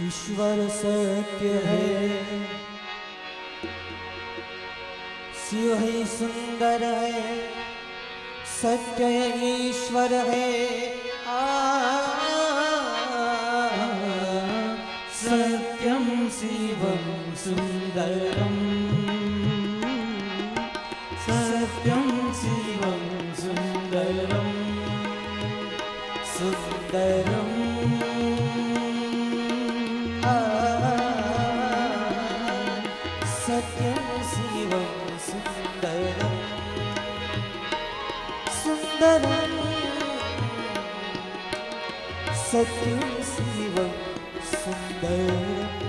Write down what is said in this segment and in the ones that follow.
ईश्वर सत्य है। शिव ही सुंदर है सत्य ईश्वर है। आ, सत्यम शिवम सुंदरम। सत्यम शिवम सुंदरम। सुंदरम। સત્યમ શિવમ સુંદરમ સુંદરમ સત્યમ શિવમ સુંદરમ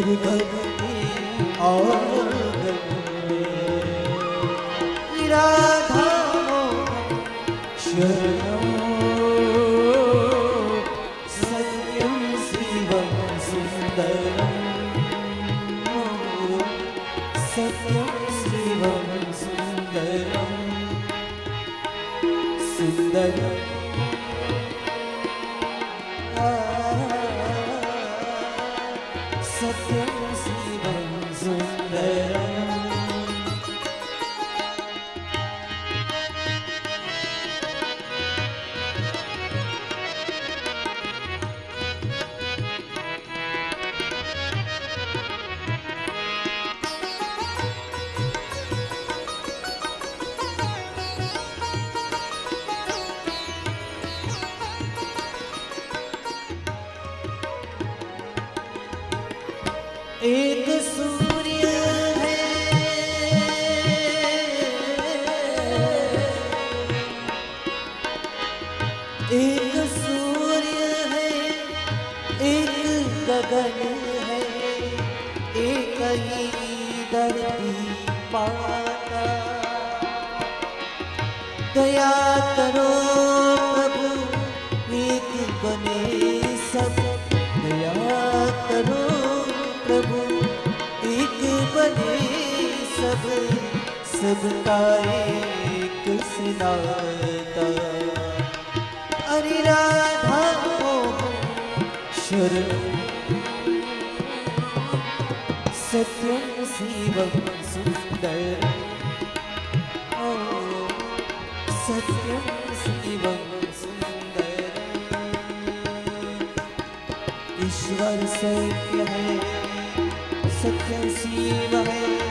हर घर में और घर में राधा शरणं सत्यं शिवं सुन्दरम् सत्यं शिवं सुन्दरं सुन्दरम् दया करो प्रभु एक बने सब। दया सबका एक सिनाता अरे राधा मोहन शरण। सत्यं शिवं सुन्दरम् ओ, सत्यं शिवं सुन्दरम् ईश्वर सत्य है, सत्य शिव ही।